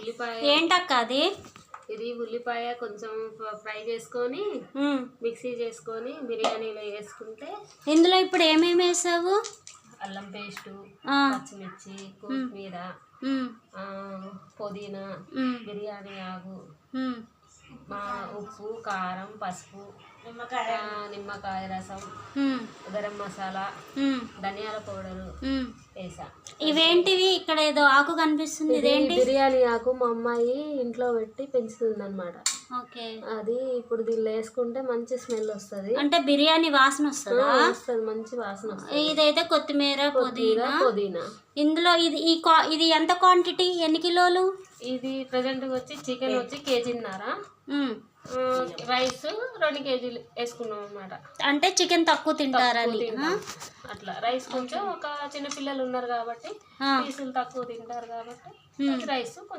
ఉల్లిపాయ. ఏంటక్క అది? ఇది ఉల్లిపాయ కొంచెం ఫ్రై చేసుకొని. మిక్సీ చేసుకొని బిర్యానీలో వేసుకుంటే ఇందులో ఇప్పుడు ఏమేమి వేసావు? అల్లం పేస్టు పచ్చిమిర్చి కొత్తిమీర పుదీనా బిర్యానీ ఆకు. ఉమ్, మా ఉప్పు కారం పసుపు ఆ, నిమ్మకాయ రసం గరం మసాలా ధనియాల పౌడరు. వేసా. ఇవేంటివి? ఇక్కడ ఏదో ఆకు కనిపిస్తుంది. ఇది ఇదేంటి? బిర్యానీ ఆకు మా అమ్మాయి ఇంట్లో పెట్టి పెంచుతుంది అనమాట అది ఇప్పుడు దీనిలో వేసుకుంటే మంచి స్మెల్ వస్తుంది. అంటే బిర్యానీ వాసన వస్తుందా? వస్తుంది మంచి వాసన వస్తుంది. ఇదైతే కొత్తిమీర పుదీనా. పుదీనా. ఇందులో ఇది ఈ ఇది ఎంత క్వాంటిటీ? ఎన్ని కిలోలు? ఇది ప్రజెంట్ వచ్చి చికెన్ వచ్చి కేజీన్నర. రైస్ రెండు కేజీలు వేసుకున్నాం అనమాట అంటే చికెన్ తక్కువ తింటారని? అట్లా రైస్ కొంచెం ఒక చిన్న పిల్లలు ఉన్నారు కాబట్టి. పీసులు తక్కువ తింటారు కాబట్టి రైస్ కొంచెం